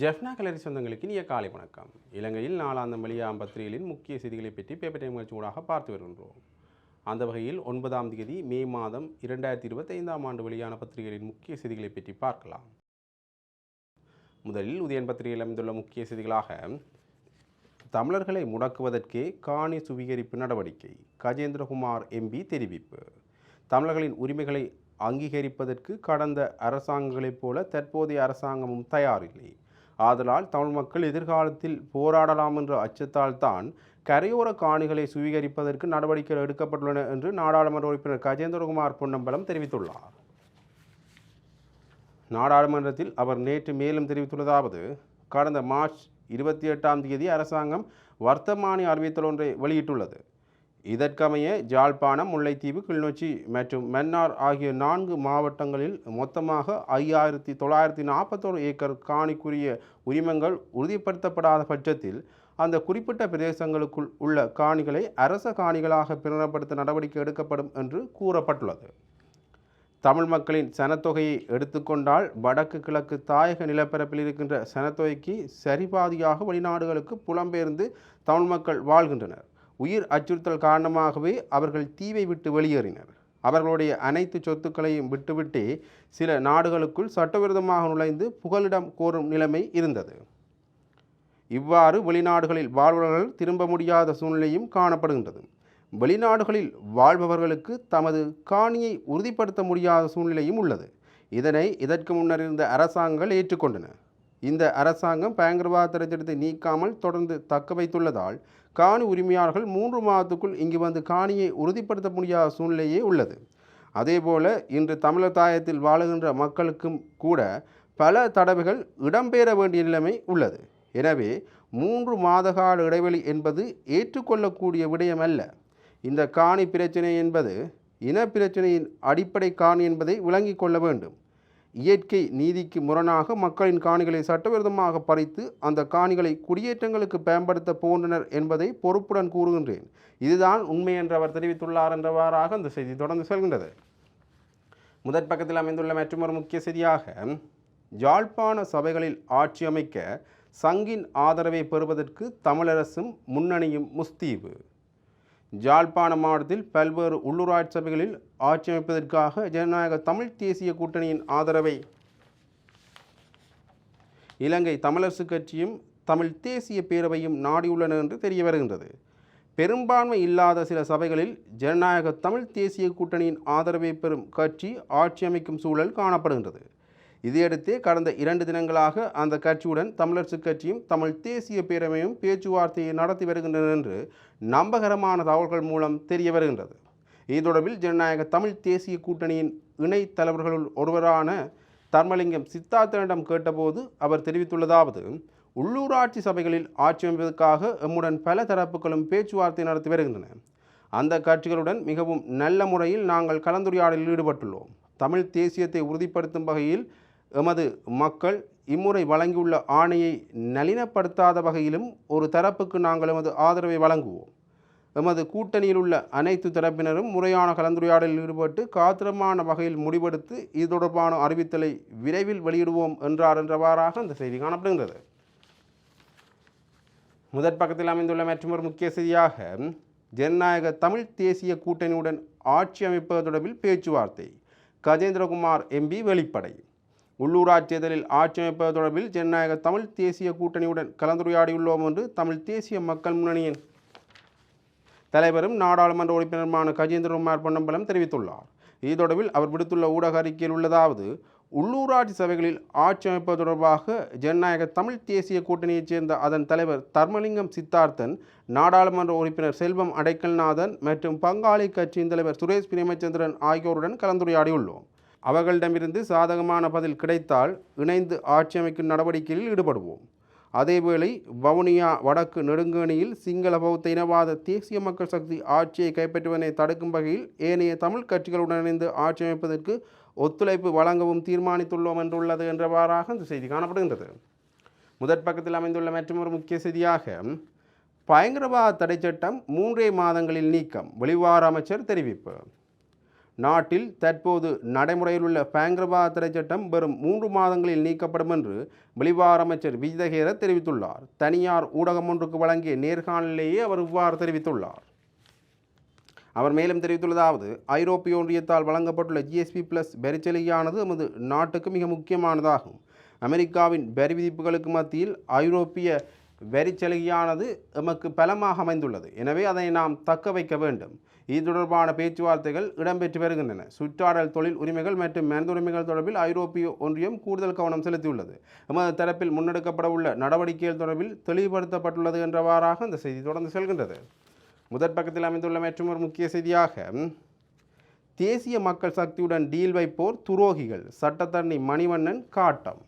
ஜெஃப்னா கலரி சொந்தங்களுக்கு இனிய காலை வணக்கம். இலங்கையில் நாலாம் வெளியாம் பத்திரிகைகளின் முக்கிய செய்திகளை பற்றி பேப்பர் டைம் ஊடாக பார்த்து வருகின்றோம். அந்த வகையில் ஒன்பதாம் தேதி மே மாதம் இரண்டாயிரத்தி இருபத்தைந்தாம் ஆண்டு வெளியான பத்திரிகைகளின் முக்கிய செய்திகளை பற்றி பார்க்கலாம். முதலில் உதயன் பத்திரிகையில் அமைந்துள்ள முக்கிய செய்திகளாக தமிழர்களை முடக்குவதற்கே காணி சுவீகரிப்பு நடவடிக்கை கஜேந்திரகுமார் எம்பி தெரிவிப்பு. தமிழர்களின் உரிமைகளை அங்கீகரிப்பதற்கு கடந்த அரசாங்கங்களைப் போல தற்போதைய அரசாங்கமும் தயாரில்லை. ஆதலால் தமிழ் மக்கள் எதிர்காலத்தில் போராடலாம் என்ற அச்சத்தால் தான் கரையோர காணிகளை சுவீகரிப்பதற்கு நடவடிக்கைகள் எடுக்கப்பட்டுள்ளன என்று நாடாளுமன்ற உறுப்பினர் கஜேந்திரகுமார் பொன்னம்பலம் தெரிவித்துள்ளார். நாடாளுமன்றத்தில் அவர் நேற்று மேலும் தெரிவித்துள்ளதாவது கடந்த மார்ச் இருபத்தி எட்டாம் தேதி அரசாங்கம் வர்த்தமானி அறிவித்தல் ஒன்றை வெளியிட்டுள்ளது. இதற்கமைய ஜாழ்ப்பாணம் முல்லைத்தீவு கிளிநொச்சி மற்றும் மன்னார் ஆகிய நான்கு மாவட்டங்களில் மொத்தமாக ஐயாயிரத்தி தொள்ளாயிரத்தி நாற்பத்தோரு ஏக்கர் காணிக்குரிய உரிமங்கள் உறுதிப்படுத்தப்படாத பட்சத்தில் அந்த குறிப்பிட்ட பிரதேசங்களுக்குள் உள்ள காணிகளை அரச காணிகளாக பிரகடனப்படுத்த நடவடிக்கை எடுக்கப்படும் என்று கூறப்பட்டுள்ளது. தமிழ் மக்களின் சனத்தொகையை எடுத்துக்கொண்டால் வடக்கு கிழக்கு தாயக நிலப்பரப்பில் இருக்கின்ற சனத்தொகைக்கு சரிபாதியாக வெளிநாடுகளுக்கு புலம்பெயர்ந்து தமிழ் மக்கள் வாழ்கின்றனர். உயிர் அச்சுறுத்தல் காரணமாகவே அவர்கள் தீவை விட்டு வெளியேறினர். அவர்களுடைய அனைத்து சொத்துக்களையும் விட்டுவிட்டே சில நாடுகளுக்குள் சட்டவிரோதமாக நுழைந்து புகலிடம் கோரும் நிலைமை இருந்தது. இவ்வாறு வெளிநாடுகளில் வாழ்பவர்கள் திரும்ப முடியாத சூழ்நிலையும் காணப்படுகின்றது. வெளிநாடுகளில் வாழ்பவர்களுக்கு தமது காணியை உறுதிப்படுத்த முடியாத சூழ்நிலையும் உள்ளது. இதனை இதற்கு முன்னர் இருந்த அரசாங்கங்கள் ஏற்றுக்கொண்டன. இந்த அரசாங்கம் பயங்கரவாத திரைச்சட்டத்தை நீக்காமல் தொடர்ந்து தக்க வைத்துள்ளதால் காணி உரிமையாளர்கள் மூன்று மாதத்துக்குள் இங்கு வந்து காணியை உறுதிப்படுத்த முடியாத சூழ்நிலையே உள்ளது. அதேபோல இன்று தமிழர் தாயத்தில் வாழுகின்ற மக்களுக்கும் கூட பல தடவைகள் இடம்பெற வேண்டிய நிலைமை உள்ளது. எனவே மூன்று மாதகால இடைவெளி என்பது ஏற்றுக்கொள்ளக்கூடிய விடயம் அல்ல இந்த காணி பிரச்சனை என்பது இன பிரச்சனையின் அடிப்படை காணி என்பதை விளங்கிக் கொள்ள வேண்டும். இயற்கை நீதிக்கு முரணாக மக்களின் காணிகளை சட்டவிரோதமாக பறித்து அந்த காணிகளை குடியேற்றங்களுக்கு பயன்படுத்த போன்றனர் என்பதை பொறுப்புடன் கூறுகின்றேன். இதுதான் உண்மை என்று அவர் தெரிவித்துள்ளார் என்றவாறாக அந்த செய்தி தொடர்ந்து செல்கின்றது. முதற் பக்கத்தில் அமைந்துள்ள மற்றொரு முக்கிய செய்தியாக யாழ்ப்பாண சபைகளில் ஆட்சி அமைக்க சங்கின் ஆதரவை பெறுவதற்கு தமிழரசும் முன்னணியும் முஸ்தீவு ஜாழ்ப்பாண மாவட்டத்தில் பல்வேறு உள்ளூராட்சி சபைகளில் ஆட்சி அமைப்பதற்காக ஜனநாயக தமிழ் தேசிய கூட்டணியின் ஆதரவை இலங்கை தமிழரசு கட்சியும் தமிழ் தேசிய பேரவையும் நாடியுள்ளன என்று தெரிய வருகின்றது. பெரும்பான்மை இல்லாத சில சபைகளில் ஜனநாயக தமிழ் தேசிய கூட்டணியின் ஆதரவை பெறும் கட்சி ஆட்சி அமைக்கும் சூழல் காணப்படுகின்றது. இதையடுத்து கடந்த இரண்டு தினங்களாக அந்த கட்சியுடன் தமிழரசு கட்சியும் தமிழ் தேசிய பேரவையும் பேச்சுவார்த்தையை நடத்தி வருகின்றன என்று நம்பகரமான தகவல்கள் மூலம் தெரிய வருகின்றது. இது தொடர்பில் ஜனநாயக தமிழ் தேசிய கூட்டணியின் இணை தலைவர்களுள் ஒருவரான தர்மலிங்கம் சித்தார்த்தனிடம் கேட்டபோது அவர் தெரிவித்துள்ளதாவது உள்ளூராட்சி சபைகளில் ஆட்சி அமைப்பதற்காக எம்முடன் பல தரப்புகளும் பேச்சுவார்த்தை நடத்தி வருகின்றன. அந்த கட்சிகளுடன் மிகவும் நல்ல முறையில் நாங்கள் கலந்துரையாடலில் ஈடுபட்டுள்ளோம். தமிழ் தேசியத்தை உறுதிப்படுத்தும் வகையில் எமது மக்கள் இம்முறை வழங்கியுள்ள ஆணையை நளினப்படுத்தாத வகையிலும் ஒரு தரப்புக்கு நாங்கள் எமது ஆதரவை வழங்குவோம். எமது கூட்டணியில் உள்ள அனைத்து தரப்பினரும் முறையான கலந்துரையாடலில் ஈடுபட்டு காத்திரமான வகையில் முடிவெடுத்து இது தொடர்பான அறிவித்தலை விரைவில் வெளியிடுவோம் என்றார் என்றவாறாக அந்த செய்தி காணப்படுகின்றது. முதற் பக்கத்தில் அமைந்துள்ள மற்றொரு முக்கிய செய்தியாக ஜனநாயக தமிழ் தேசிய கூட்டணியுடன் ஆட்சி அமைப்பது தொடர்பில் பேச்சுவார்த்தை. கஜேந்திரகுமார் எம்பி வெளிப்படை. உள்ளூராட்சி தேர்தலில் ஆட்சி அமைப்பது தொடர்பில் ஜனநாயக தமிழ் தேசிய கூட்டணியுடன் கலந்துரையாடியுள்ளோம் என்று தமிழ் தேசிய மக்கள் முன்னணியின் தலைவரும் நாடாளுமன்ற உறுப்பினருமான கஜேந்திரகுமார் பொன்னம்பலம் தெரிவித்துள்ளார். இது தொடர்பில் அவர் விடுத்துள்ள ஊடக அறிக்கையில் உள்ளதாவது உள்ளூராட்சி சபைகளில் ஆட்சி அமைப்பது தொடர்பாக ஜனநாயக தமிழ் தேசிய கூட்டணியைச் சேர்ந்த அதன் தலைவர் தர்மலிங்கம் சித்தார்த்தன் நாடாளுமன்ற உறுப்பினர் செல்வம் அடைக்கல்நாதன் மற்றும் பங்காளி கட்சியின் தலைவர் சுரேஷ் பிரேமச்சந்திரன் ஆகியோருடன் கலந்துரையாடியுள்ளோம். அவர்களிடமிருந்து சாதகமான பதில் கிடைத்தால் இணைந்து ஆட்சி அமைக்கும் நடவடிக்கையில் ஈடுபடுவோம். அதேவேளை வவுனியா வடக்கு நெடுங்கணியில் சிங்கள பௌத்த இனவாத தேசிய மக்கள் சக்தி ஆட்சியை கைப்பற்றுவதனை தடுக்கும் வகையில் ஏனைய தமிழ் கட்சிகளுடன் இணைந்து ஆட்சி அமைப்பதற்கு ஒத்துழைப்பு வழங்கவும் தீர்மானித்துள்ளோம் என்றுள்ளது என்றவாறாக இந்த செய்தி காணப்படுகின்றது. முதற் பக்கத்தில் அமைந்துள்ள மற்றொரு முக்கிய செய்தியாக பயங்கரவாத தடை சட்டம் மூன்றே மாதங்களில் நீக்கம் வெளிவார அமைச்சர் தெரிவிப்பு. நாட்டில் தற்போது நடைமுறையில் உள்ள பேங்கிரபா தடை சட்டம் வெறும் மூன்று மாதங்களில் நீக்கப்படும் என்று வெளிவார அமைச்சர் விஜயகேர தெரிவித்துள்ளார். தனியார் ஊடகம் ஒன்றுக்கு வழங்கிய நேர்காணலிலேயே அவர் இவ்வாறு தெரிவித்துள்ளார். அவர் மேலும் தெரிவித்துள்ளதாவது ஐரோப்பிய ஒன்றியத்தால் வழங்கப்பட்டுள்ள ஜிஎஸ்பி பிளஸ் வரிச்சலுகையானது நமது நாட்டுக்கு மிக முக்கியமானதாகும். அமெரிக்காவின் வரி விதிப்புகளுக்கு மத்தியில் ஐரோப்பிய வரிச்சலுகையானது எமக்கு பலமாக அமைந்துள்ளது. எனவே அதை நாம் தக்க வைக்க வேண்டும். இது தொடர்பான பேச்சுவார்த்தைகள் இடம்பெற்று வருகின்றன. சுற்றாடல் தொழில் உரிமைகள் மற்றும் மனித உரிமைகள் தொடர்பில் ஐரோப்பிய ஒன்றியம் கூடுதல் கவனம் செலுத்தியுள்ளது. எமது தரப்பில் முன்னெடுக்கப்பட உள்ள நடவடிக்கைகள் தொடர்பில் தெளிவுபடுத்தப்பட்டுள்ளது என்றவாறாக இந்த செய்தி தொடர்ந்து செல்கின்றது. முதற் பக்கத்தில் அமைந்துள்ள மற்றும் ஒரு முக்கிய செய்தியாக தேசிய மக்கள் சக்தியுடன் டீல் வைப்போர் துரோகிகள். சட்டத்தரணி மணிவண்ணன் காட்டம்.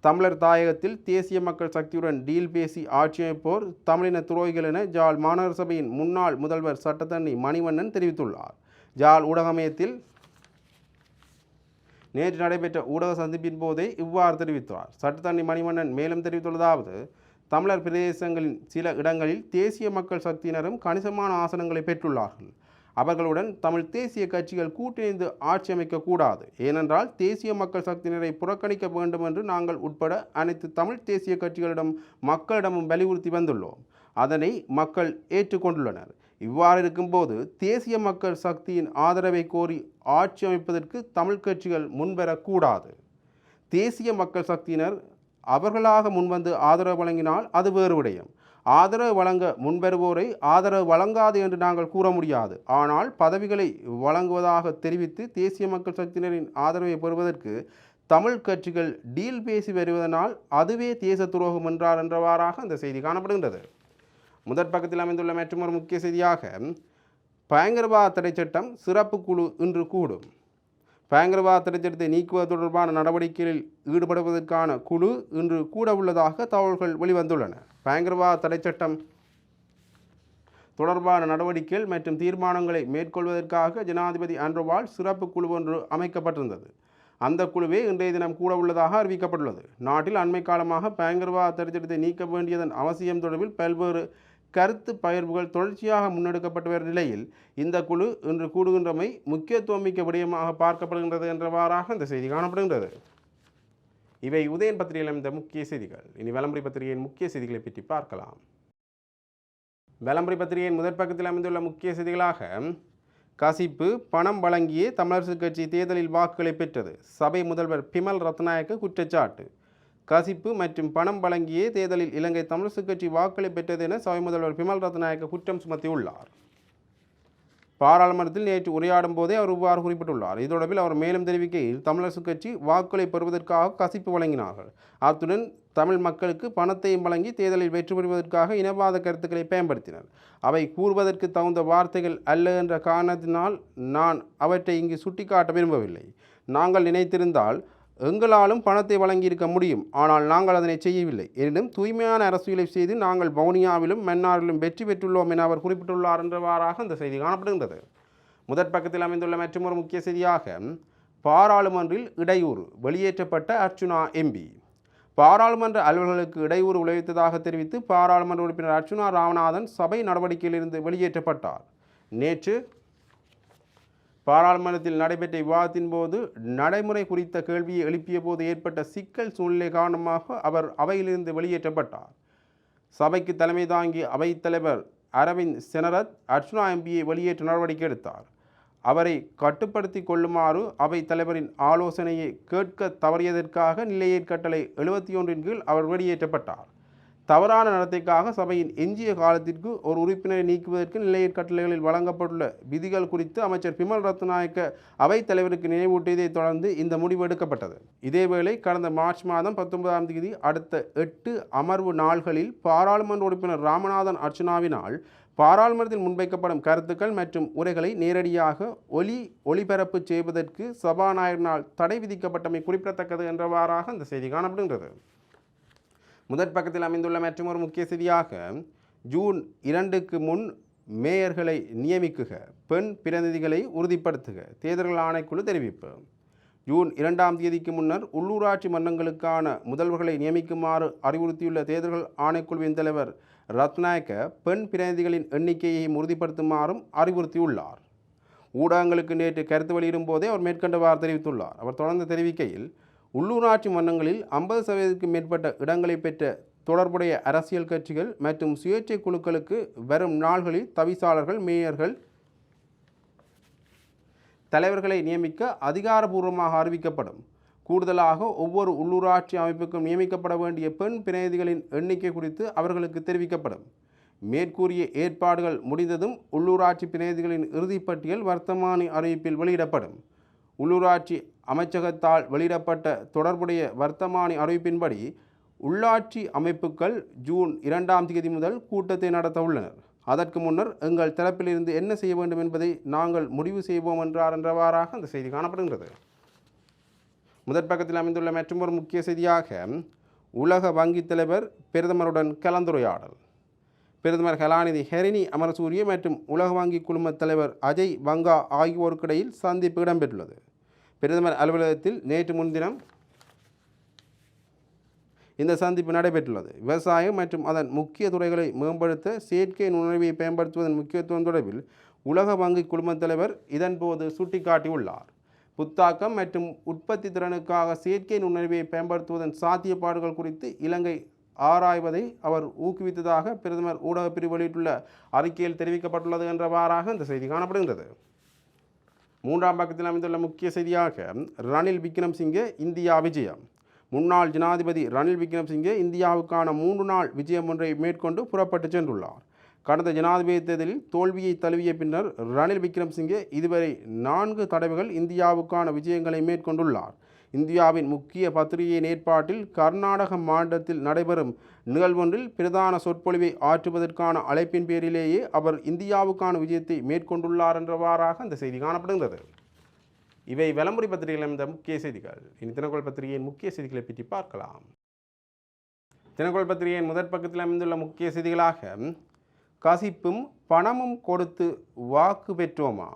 தமிழர் தாயகத்தில் தேசிய மக்கள் சக்தியுடன் டீல் பேசி ஆட்சி அமைப்போர் தமிழின துரோகிகள் என ஜாழ் மாநகர சபையின் முன்னாள் முதல்வர் சட்டத்தண்ணி மணிவண்ணன் தெரிவித்துள்ளார். ஜாழ் ஊடகமயத்தில் நேற்று நடைபெற்ற ஊடக சந்திப்பின் போதே இவ்வாறு தெரிவித்தார். சட்டத்தண்ணி மணிவண்ணன் மேலும் தெரிவித்துள்ளதாவது தமிழர் பிரதேசங்களின் சில இடங்களில் தேசிய மக்கள் சக்தியினரும் கணிசமான ஆசனங்களை பெற்றுள்ளார்கள். அவர்களுடன் தமிழ் தேசிய கட்சிகள் கூட்டிணைந்து ஆட்சி அமைக்கக்கூடாது. ஏனென்றால் தேசிய மக்கள் சக்தியினரை புறக்கணிக்க வேண்டும் என்று நாங்கள் உட்பட அனைத்து தமிழ் தேசிய கட்சிகளிடம் மக்களிடமும் வலியுறுத்தி வந்துள்ளோம். அதனை மக்கள் ஏற்றுக்கொண்டுள்ளனர். இவ்வாறு இருக்கும்போது தேசிய மக்கள் சக்தியின் ஆதரவை கோரி ஆட்சி அமைப்பதற்கு தமிழ் கட்சிகள் முன்வரக்கூடாது. தேசிய மக்கள் சக்தியினர் அவர்களாக முன்வந்து ஆதரவு வழங்கினால் அது வேறு விடயம். ஆதரவு வழங்க முன்வருவோரை ஆதரவு வழங்காது என்று நாங்கள் கூற முடியாது. ஆனால் பதவிகளை வழங்குவதாக தெரிவித்து தேசிய மக்கள் சக்தியினரின் ஆதரவை பெறுவதற்கு தமிழ் கட்சிகள் டீல் பேசி வருவதனால் அதுவே தேச துரோகம் என்றார் என்றவாறாக அந்த செய்தி காணப்படுகின்றது. முதற் பக்கத்தில் அமைந்துள்ள மற்றொரு முக்கிய செய்தியாக பயங்கரவாத தடை சட்டம் சிறப்பு குழு இன்று கூடும். பயங்கரவாத தடை சட்டத்தை நீக்குவது தொடர்பான நடவடிக்கைகளில் ஈடுபடுவதற்கான குழு இன்று கூட உள்ளதாக தகவல்கள் வெளிவந்துள்ளன. பயங்கரவாத தடை சட்டம் தொடர்பான நடவடிக்கைகள் மற்றும் தீர்மானங்களை மேற்கொள்வதற்காக ஜனாதிபதி ஆண்ட்ரோவால் சிறப்பு குழு ஒன்று அமைக்கப்பட்டிருந்தது. அந்த குழுவே இன்றைய தினம் கூட உள்ளதாக அறிவிக்கப்பட்டுள்ளது. நாட்டில் அண்மை காலமாக பயங்கரவாத தடைச்சட்டத்தை நீக்க வேண்டியதன் அவசியம் தொடர்பில் பல்வேறு கருத்து பகிர்வுகள் தொடர்ச்சியாக முன்னெடுக்கப்பட்டு வரும் நிலையில் இந்த குழு இன்று கூடுகின்றமை முக்கியத்துவம் மிக்க விடயமாக பார்க்கப்படுகின்றது என்றவாறாக இந்த செய்தி காணப்படுகின்றது. இவை உதயன் பத்திரிகையில் அமைந்த முக்கிய செய்திகள். இனி விளம்பரி பத்திரிகையின் முக்கிய செய்திகளை பற்றி பார்க்கலாம். விளம்பரி பத்திரிகையின் முதற் பக்கத்தில் அமைந்துள்ள முக்கிய செய்திகளாக கசிப்பு பணம் வழங்கியே தமிழரசு கட்சி தேர்தலில் வாக்குகளை பெற்றது. சபை முதல்வர் பிமல் ரத்நாயக்க குற்றச்சாட்டு. கசிப்பு மற்றும் பணம் வழங்கியே தேர்தலில் இலங்கை தமிழரசு கட்சி வாக்களை பெற்றது என சபை முதல்வர் பிமல் ரத்நாயக்க குற்றம் சுமத்தியுள்ளார். பாராளுமன்றத்தில் நேற்று உரையாடும் போதே அவர் இவ்வாறு குறிப்பிட்டுள்ளார். இது தொடர்பில் அவர் மேலும் தெரிவிக்கையில் தமிழரசுக் கட்சி வாக்குகளை பெறுவதற்காக கசிப்பு வழங்கினார்கள். அத்துடன் தமிழ் மக்களுக்கு பணத்தையும் வழங்கி தேர்தலில் வெற்றி பெறுவதற்காக இனவாத கருத்துக்களை பயன்படுத்தினர். அவை கூறுவதற்கு தகுந்த வார்த்தைகள் அல்ல என்ற காரணத்தினால் நான் அவற்றை இங்கு சுட்டிக்காட்ட விரும்பவில்லை. நாங்கள் நினைத்திருந்தால் எங்களாலும் பணத்தை வழங்கியிருக்க முடியும். ஆனால் நாங்கள் அதனை செய்யவில்லை. எனினும் தூய்மையான அரசியலை செய்து நாங்கள் வவுனியாவிலும் மன்னாரிலும் வெற்றி பெற்றுள்ளோம் என அவர் குறிப்பிட்டுள்ளார் என்றவாறாக இந்த செய்தி காணப்படுகின்றது. முதற் பக்கத்தில் அமைந்துள்ள மற்றொரு முக்கிய செய்தியாக பாராளுமன்றில் இடையூறு வெளியேற்றப்பட்ட அர்ச்சுனா எம்பி பாராளுமன்ற அலுவலர்களுக்கு இடையூறு விளைவித்ததாக தெரிவித்து பாராளுமன்ற உறுப்பினர் அர்ச்சுனா ராமநாதன் சபை நடவடிக்கையிலிருந்து வெளியேற்றப்பட்டார். நேற்று பாராளுமன்றத்தில் நடைபெற்ற விவாதத்தின் போது நடைமுறை குறித்த கேள்வியை எழுப்பிய போது ஏற்பட்ட சிக்கல் சூழ்நிலை காரணமாக அவர் அவையிலிருந்து வெளியேற்றப்பட்டார். சபைக்கு தலைமை தாங்கிய அவைத்தலைவர் அரவிந்த் செனரத் அர்ச்சுனா எம்பியை வெளியேற்ற நடவடிக்கை எடுத்தார். அவரை கட்டுப்படுத்தி கொள்ளுமாறு அவை தலைவரின் ஆலோசனையை கேட்க தவறியதற்காக நிலையேற்கட்டளை எழுபத்தி ஒன்றின் கீழ் அவர் வெளியேற்றப்பட்டார். தவறான நடத்தைக்காக சபையின் எஞ்சிய காலத்திற்கு ஒரு உறுப்பினரை நீக்குவதற்கு நிலைய கட்டளைகளில் வழங்கப்பட்டுள்ள விதிகள் குறித்து அமைச்சர் பிமல் ரத்நாயக்க அவைத் தலைவருக்கு நினைவூட்டியதைத் தொடர்ந்து இந்த முடிவு எடுக்கப்பட்டது. இதேவேளை கடந்த மார்ச் மாதம் பத்தொன்பதாம் தேதி அடுத்த எட்டு அமர்வு நாள்களில் பாராளுமன்ற உறுப்பினர் ராமநாதன் அர்ச்சனாவினால் பாராளுமன்றத்தில் முன்வைக்கப்படும் கருத்துக்கள் மற்றும் உரைகளை நேரடியாக ஒலி ஒளிபரப்பு செய்வதற்கு சபாநாயகனால் தடை விதிக்கப்பட்டமை குறிப்பிடத்தக்கது என்றவாறாக இந்த செய்தி காணப்படுகின்றது. முதற் பக்கத்தில் அமைந்துள்ள மற்றொரு முக்கிய செய்தியாக ஜூன் இரண்டுக்கு முன் மேயர்களை நியமிக்குக பெண் பிரதிநிதிகளை உறுதிப்படுத்துக தேர்தல்கள் ஆணைக்குழு தெரிவிப்பு. ஜூன் இரண்டாம் தேதிக்கு முன்னர் உள்ளூராட்சி மன்றங்களுக்கான முதல்வர்களை நியமிக்குமாறு அறிவுறுத்தியுள்ள தேர்தல்கள் ஆணைக்குழுவின் தலைவர் ரத்நாயக்க பெண் பிரதிநிதிகளின் எண்ணிக்கையை உறுதிப்படுத்துமாறும் அறிவுறுத்தியுள்ளார். ஊடகங்களுக்கு நேற்று கருத்து வெளியிடும் போதே அவர் மேற்கண்டவாறு தெரிவித்துள்ளார். அவர் தொடர்ந்து தெரிவிக்கையில் உள்ளூராட்சி மன்றங்களில் ஐம்பது சதவீதத்துக்கு மேற்பட்ட இடங்களை பெற்ற தொடர்புடைய அரசியல் கட்சிகள் மற்றும் சுயேட்சை குழுக்களுக்கு வரும் நாள்களில் தவிசாளர்கள் மேயர்கள் தலைவர்களை நியமிக்க அதிகாரபூர்வமாக அறிவிக்கப்படும். கூடுதலாக ஒவ்வொரு உள்ளூராட்சி அமைப்புக்கும் நியமிக்கப்பட வேண்டிய பெண் பிரதிநிதிகளின் எண்ணிக்கை குறித்து அவர்களுக்கு தெரிவிக்கப்படும். மேற்கூறிய ஏற்பாடுகள் முடிந்ததும் உள்ளூராட்சி பிரதிநிதிகளின் இறுதிப்பட்டியல் வர்த்தமானி அறிவிப்பில் வெளியிடப்படும். உள்ளூராட்சி அமைச்சகத்தால் வெளியிடப்பட்ட தொடர்புடைய வர்த்தமானி அறிவிப்பின்படி உள்ளாட்சி அமைப்புகள் ஜூன் இரண்டாம் தேதி முதல் கூட்டத்தை நடத்த உள்ளனர். அதற்கு முன்னர் எங்கள் தரப்பிலிருந்து என்ன செய்ய வேண்டும் என்பதை நாங்கள் முடிவு செய்வோம் என்றார் என்றவாறாக அந்த செய்தி காணப்படுகின்றது. முதற் பக்கத்தில் அமைந்துள்ள மற்றொரு முக்கிய செய்தியாக உலக வங்கித் தலைவர் பிரதமருடன் கலந்துரையாடல். பிரதமர் கலாநிதி ஹெரினி அமரசூரிய மற்றும் உலக வங்கி குழும தலைவர் அஜய் வங்கா ஆகியோருக்கிடையில் சந்திப்பு இடம்பெற்றுள்ளது. பிரதமர் அலுவலகத்தில் நேற்று முன்தினம் இந்த சந்திப்பு நடைபெற்றுள்ளது. விவசாயம் மற்றும் அதன் முக்கிய துறைகளை மேம்படுத்த செயற்கை நுண்ணறிவை பயன்படுத்துவதன் முக்கியத்துவம் தொடர்பில் உலக வங்கி குழுமத் தலைவர் இதன்போது சுட்டிக்காட்டியுள்ளார். புத்தாக்கம் மற்றும் உற்பத்தி திறனுக்காக செயற்கை நுண்ணறிவை பயன்படுத்துவதன் சாத்தியப்பாடுகள் குறித்து இலங்கை ஆராய்வதை அவர் ஊக்குவித்ததாக பிரதமர் ஊடகப் பிரிவு வெளியிட்டுள்ள அறிக்கையில் தெரிவிக்கப்பட்டுள்ளது என்றவாறாக இந்த செய்தி காணப்படுகின்றது. மூன்றாம் பக்கத்தில் அமைந்துள்ள முக்கிய செய்தியாக ரணில் விக்ரம்சிங்கே இந்தியா விஜயம். முன்னாள் ஜனாதிபதி ரணில் விக்ரம்சிங்கே இந்தியாவுக்கான மூன்று நாள் விஜயம் ஒன்றை மேற்கொண்டு புறப்பட்டு சென்றுள்ளார். கடந்த ஜனாதிபதி தேர்தலில் தோல்வியை தழுவிய பின்னர் ரணில் விக்ரம்சிங்கே இதுவரை நான்கு தடவைகள் இந்தியாவுக்கான விஜயங்களை மேற்கொண்டுள்ளார். இந்தியாவின் முக்கிய பத்திரிகை ஏற்பாட்டில் கர்நாடக மாநிலத்தில் நடைபெறும் நிகழ்வொன்றில் பிரதான சொற்பொழிவை ஆற்றுவதற்கான அழைப்பின் பேரிலேயே அவர் இந்தியாவுக்கான விஜயத்தை மேற்கொண்டுள்ளார் என்றவாறாக அந்த செய்தி காணப்படுகிறது இவை விளம்பரி பத்திரிகையில் இந்த முக்கிய செய்திகள். இனி தினக்குள் பத்திரிகையின் முக்கிய செய்திகளை பற்றி பார்க்கலாம். தினக்குள் பத்திரிகையின் முதற் பக்கத்தில் அமைந்துள்ள முக்கிய செய்திகளாக கசிப்பும் பணமும் கொடுத்து வாக்கு பெற்றோமா?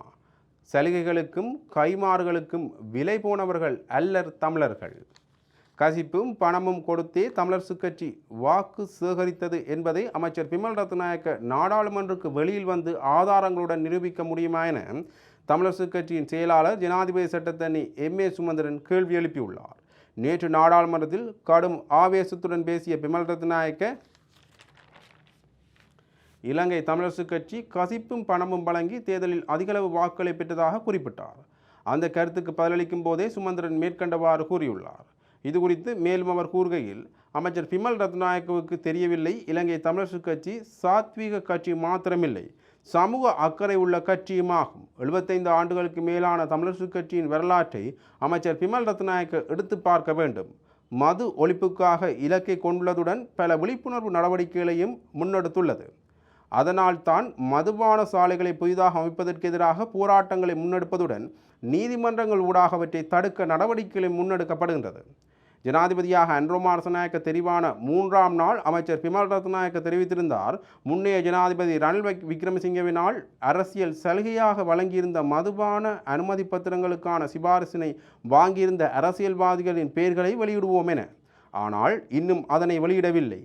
சலுகைகளுக்கும் கைமாறுகளுக்கும் விலை போனவர்கள் அல்லர் தமிழர்கள். கசிப்பும் பணமும் கொடுத்தே தமிழரசு கட்சி வாக்கு சேகரித்தது என்பதை அமைச்சர் பிமல் ரத்நாயக்க நாடாளுமன்றக்கு வெளியில் வந்து ஆதாரங்களுடன் நிரூபிக்க முடியுமா என தமிழரசு கட்சியின் செயலாளர் ஜனாதிபதி சட்டத்தண்ணி எம். ஏ. சுமந்திரன் கேள்வி எழுப்பியுள்ளார். நேற்று நாடாளுமன்றத்தில் கடும் ஆவேசத்துடன் பேசிய பிமல் ரத்நாயக்க இலங்கை தமிழரசுக் கட்சி கசிப்பும் பணமும் வழங்கி தேர்தலில் அதிகளவு வாக்குகளை பெற்றதாக குறிப்பிட்டார். அந்த கருத்துக்கு பதிலளிக்கும் போதே சுமந்திரன் மேற்கண்டவாறு கூறியுள்ளார். இது குறித்து மேலும் அவர் கூறுகையில் அமைச்சர் பிமல் ரத்நாயக்கவுக்கு தெரியவில்லை. இலங்கை தமிழரசு கட்சி சாத்வீக கட்சி மாத்திரமில்லை. சமூக அக்கறை உள்ள கட்சியுமாகும். எழுபத்தைந்து ஆண்டுகளுக்கு மேலான தமிழரசு கட்சியின் வரலாற்றை அமைச்சர் பிமல் ரத்நாயக்க எடுத்து பார்க்க வேண்டும். மது ஒழிப்புக்காக இலக்கை கொண்டுள்ளதுடன் பல விழிப்புணர்வு நடவடிக்கைகளையும் முன்னெடுத்துள்ளது. அதனால் தான் மதுபான சாலைகளை புதிதாக அமைப்பதற்கு எதிராக போராட்டங்களை முன்னெடுப்பதுடன் நீதிமன்றங்கள் ஊடாக அவற்றை தடுக்க நடவடிக்கைகளை முன்னெடுக்கப்படுகின்றது. ஜனாதிபதியாக அன்ரோமார் அரசநாயக்க தெரிவான மூன்றாம் நாள் அமைச்சர் பிமல் ரத்நாயக்க தெரிவித்திருந்தார். முன்னைய ஜனாதிபதி ரணில் விக்ரமசிங்கவினால் அரசியல் சலுகையாக வழங்கியிருந்த மதுபான அனுமதி பத்திரங்களுக்கான சிபாரிசினை வாங்கியிருந்த அரசியல்வாதிகளின் பெயர்களை வெளியிடுவோம் என. ஆனால் இன்னும் அதனை வெளியிடவில்லை.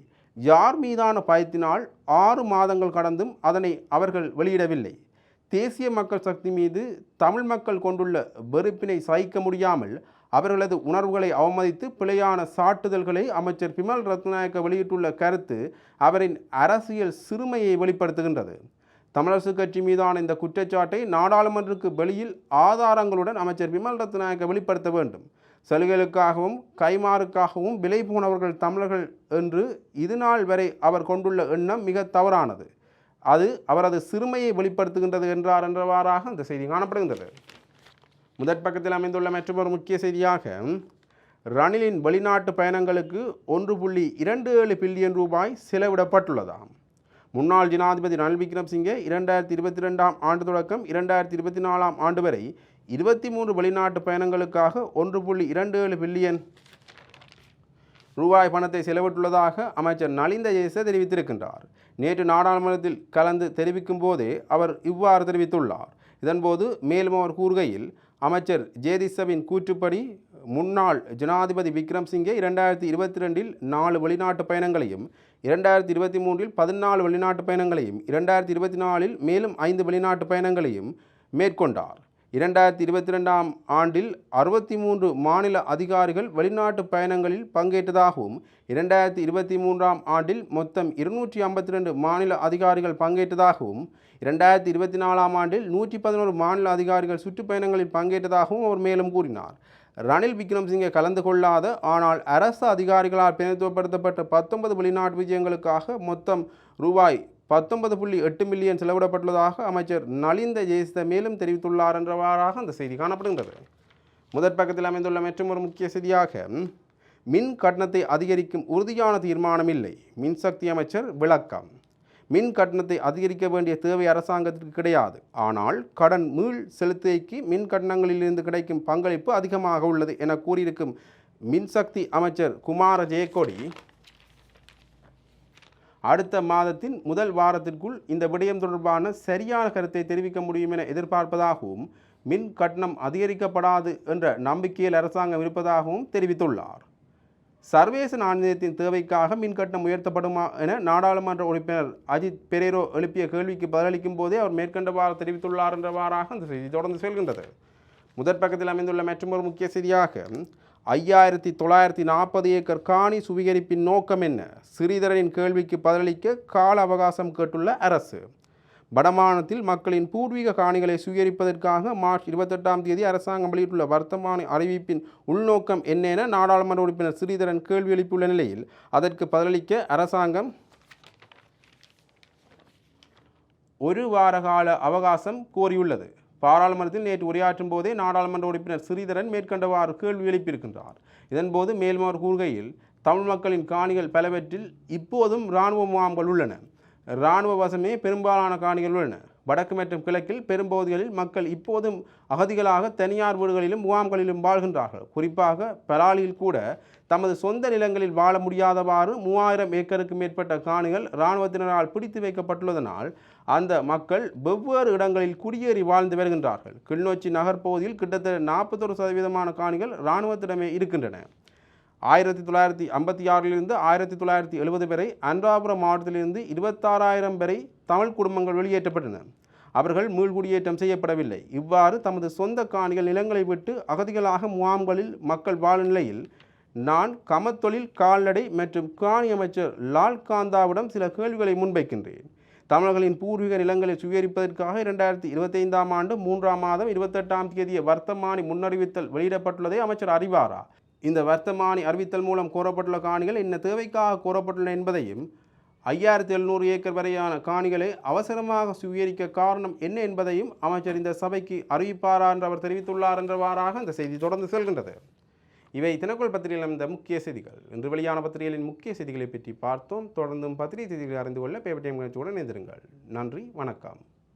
யார் மீதான பயத்தினால் ஆறு மாதங்கள் கடந்தும் அதனை அவர்கள் வெளியிடவில்லை. தேசிய மக்கள் சக்தி மீது தமிழ் மக்கள் கொண்டுள்ள வெறுப்பினை சகிக்க முடியாமல் அவர்களது உணர்வுகளை அவமதித்து பிழையான சாட்டுதல்களை அமைச்சர் பிமல் ரத்நாயக்க வெளியிட்டுள்ள கருத்து அவரின் அரசியல் சிறுமையை வெளிப்படுத்துகின்றது. தமிழரசு கட்சி மீதான இந்த குற்றச்சாட்டை நாடாளுமன்றக்கு வெளியில் ஆதாரங்களுடன் அமைச்சர் பிமல் ரத்நாயக்க வெளிப்படுத்த வேண்டும். சலுகைகளுக்காகவும் கைமாறுக்காகவும் விலை போனவர்கள் தமிழர்கள் என்று இதுநாள் வரை அவர் கொண்டுள்ள எண்ணம் மிக தவறானது. அது அவரது சிறுமையை வெளிப்படுத்துகின்றது என்றார் என்றவாறாக இந்த செய்தி காணப்படுகின்றது. முதற் பக்கத்தில் அமைந்துள்ள மற்றொரு முக்கிய செய்தியாக ரணிலின் வெளிநாட்டு பயணங்களுக்கு ஒன்று புள்ளி இரண்டு ஏழு பில்லியன் ரூபாய் செலவிடப்பட்டுள்ளதாம். முன்னாள் ஜனாதிபதி ரணில் விக்ரம்சிங்கே இரண்டாயிரத்தி இருபத்தி ரெண்டாம் ஆண்டு தொடக்கம் இரண்டாயிரத்தி இருபத்தி நாலாம் ஆண்டு வரை இருபத்தி மூன்று வெளிநாட்டு பயணங்களுக்காக ஒன்று புள்ளி இரண்டு ஏழு பில்லியன் ரூபாய் பணத்தை செலவிட்டுள்ளதாக அமைச்சர் நலிந்த ஜெயச தெரிவித்திருக்கின்றார். நேற்று நாடாளுமன்றத்தில் கலந்து தெரிவிக்கும் போதே அவர் இவ்வாறு தெரிவித்துள்ளார். இதன்போது மேலும் அவர் கூறுகையில் அமைச்சர் ஜேதிசவின் கூற்றுப்படி முன்னாள் ஜனாதிபதி விக்ரம் சிங்கே இரண்டாயிரத்தி இருபத்தி ரெண்டில் நாலு வெளிநாட்டு பயணங்களையும் இரண்டாயிரத்தி இருபத்தி மூன்றில் பதினாலு வெளிநாட்டு பயணங்களையும் இரண்டாயிரத்தி இருபத்தி நாலில் மேலும் ஐந்து வெளிநாட்டு பயணங்களையும் மேற்கொண்டார். இரண்டாயிரத்தி இருபத்தி ரெண்டாம் ஆண்டில் அறுபத்தி மூன்று மாநில அதிகாரிகள் வெளிநாட்டு பயணங்களில் பங்கேற்றதாகவும் இரண்டாயிரத்தி இருபத்தி மூன்றாம் ஆண்டில் மொத்தம் இருநூற்றி ஐம்பத்தி ரெண்டு மாநில அதிகாரிகள் பங்கேற்றதாகவும் இரண்டாயிரத்தி இருபத்தி நாலாம் ஆண்டில் நூற்றி பதினோரு மாநில அதிகாரிகள் சுற்றுப்பயணங்களில் பங்கேற்றதாகவும் அவர் மேலும் கூறினார். ரணில் விக்ரம்சிங்கை கலந்து கொள்ளாத ஆனால் அரசு அதிகாரிகளால் பிரதித்துவப்படுத்தப்பட்ட பத்தொன்பது வெளிநாட்டு விஜயங்களுக்காக மொத்தம் ரூபாய் பத்தொன்பது புள்ளி எட்டு மில்லியன் செலவிடப்பட்டுள்ளதாக அமைச்சர் நலிந்த ஜெயசித மேலும் தெரிவித்துள்ளார் என்றவாறாக அந்த செய்தி காணப்படுகின்றது. முதற் பக்கத்தில் அமைந்துள்ள மற்றும் ஒரு முக்கிய செய்தியாக மின் கட்டணத்தை அதிகரிக்கும் உறுதியான தீர்மானம் இல்லை மின்சக்தி அமைச்சர் விளக்கம். மின் கட்டணத்தை அதிகரிக்க வேண்டிய தேவை அரசாங்கத்திற்கு கிடையாது. ஆனால் கடன் மீள் செலுத்தைக்கு மின் கட்டணங்களிலிருந்து கிடைக்கும் பங்களிப்பு அதிகமாக உள்ளது என கூறியிருக்கும் மின்சக்தி அமைச்சர் குமார ஜெயக்கொடி அடுத்த மாதத்தின் முதல் வாரத்திற்குள் இந்த விடயம் தொடர்பான சரியான கருத்தை தெரிவிக்க முடியும் என எதிர்பார்ப்பதாகவும் மின் கட்டணம் அதிகரிக்கப்படாது என்ற நம்பிக்கையில் அரசாங்கம் இருப்பதாகவும் தெரிவித்துள்ளார். சர்வேச நாணயத்தின் தேவைக்காக மின் கட்டணம் உயர்த்தப்படுமா என நாடாளுமன்ற உறுப்பினர் அஜித் பெரேரோ எழுப்பிய கேள்விக்கு பதிலளிக்கும் போதே அவர் மேற்கண்டவாறு தெரிவித்துள்ளார் என்றவாறாக அந்த செய்தி தொடர்ந்து செல்கின்றது. முதற் பக்கத்தில் அமைந்துள்ள மற்றொரு முக்கிய செய்தியாக ஐயாயிரத்தி தொள்ளாயிரத்தி நாற்பது ஏக்கர் காணி சுவீகரிப்பின் நோக்கம் என்ன? சிறிதரனின் கேள்விக்கு பதிலளிக்க கால அவகாசம் கேட்டுள்ள அரசு. வடமாநிலத்தில் மக்களின் பூர்வீக காணிகளை சுவீகரிப்பதற்காக மார்ச் இருபத்தெட்டாம் தேதி அரசாங்கம் வெளியிட்டுள்ள வர்த்தமான அறிவிப்பின் உள்நோக்கம் என்ன என நாடாளுமன்ற உறுப்பினர் ஸ்ரீதரன் கேள்வி எழுப்பியுள்ள நிலையில் அதற்கு பதிலளிக்க அரசாங்கம் ஒரு வார கால அவகாசம் கோரியுள்ளது. பாராளுமன்றத்தில் நேற்று உரையாற்றும் போதே நாடாளுமன்ற உறுப்பினர் ஸ்ரீதரன் மேற்கண்டவாறு கேள்வி எழுப்பியிருக்கின்றார். இதன்போது மேலும் கூறுகையில் தமிழ் மக்களின் காணிகள் பலவற்றில் இப்போதும் இராணுவ முகாம்கள் உள்ளன. இராணுவ வசமே பெரும்பாலான காணிகள் உள்ளன. வடக்கு மற்றும் கிழக்கில் பெரும்பகுதிகளில் மக்கள் இப்போதும் அகதிகளாக தனியார் வீடுகளிலும் முகாம்களிலும் வாழ்கின்றார்கள். குறிப்பாக பலாலியில் கூட தமது சொந்த நிலங்களில் வாழ முடியாதவாறு மூவாயிரம் ஏக்கருக்கு மேற்பட்ட காணிகள் இராணுவத்தினரால் பிடித்து வைக்கப்பட்டுள்ளதனால் அந்த மக்கள் வெவ்வேறு இடங்களில் குடியேறி வாழ்ந்து வருகின்றார்கள். கிளிநொச்சி நகர்ப்பகுதியில் கிட்டத்தட்ட நாற்பத்தொரு சதவீதமான காணிகள் இராணுவத்திடமே இருக்கின்றன. ஆயிரத்தி தொள்ளாயிரத்தி ஐம்பத்தி ஆறிலிருந்து ஆயிரத்தி தொள்ளாயிரத்தி எழுபது வரை அன்றாபுரம் மாவட்டத்திலிருந்து இருபத்தாறாயிரம் வரை தமிழ் குடும்பங்கள் வெளியேற்றப்பட்டன. அவர்கள் மீள்குடியேற்றம் செய்யப்படவில்லை. இவ்வாறு தமது சொந்த காணிகள் நிலங்களை விட்டு அகதிகளாக முகாம்களில் மக்கள் வாழும் நிலையில் நான் கமத்தொழில் கால்நடை மற்றும் காணி அமைச்சர் லால் காந்தாவிடம் சில கேள்விகளை முன்வைக்கின்றேன். தமிழர்களின் பூர்வீக நிலங்களை சுவீகரிப்பதற்காக இரண்டாயிரத்தி இருபத்தைந்தாம் ஆண்டு மூன்றாம் மாதம் இருபத்தெட்டாம் தேதிய வர்த்தமானி முன்னறிவித்தல் வெளியிடப்பட்டுள்ளதை அமைச்சர் அறிவாரா? இந்த வர்த்தமானி அறிவித்தல் மூலம் கோரப்பட்டுள்ள காணிகள் என்ன தேவைக்காக கோரப்பட்டுள்ளன என்பதையும் ஐயாயிரத்தி எழுநூறு ஏக்கர் வரையான காணிகளை அவசரமாக சுவீகரிக்க காரணம் என்ன என்பதையும் அமைச்சர் இந்த சபைக்கு அறிவிப்பாரா என்று அவர் தெரிவித்துள்ளார் என்றவாறாக இந்த செய்தி தொடர்ந்து செல்கின்றது. இவை தினக்குள் பத்திரிகையில் இந்த முக்கிய செய்திகள். இன்று வெளியான பத்திரிகைகளின் முக்கிய செய்திகளை பற்றி பார்த்தோம். தொடர்ந்தும் பத்திரிகை செய்திகளை அறிந்து கொள்ள பேப்பர் டைம் நிகழ்ச்சியுடன் இணைந்திருங்கள். நன்றி. வணக்கம்.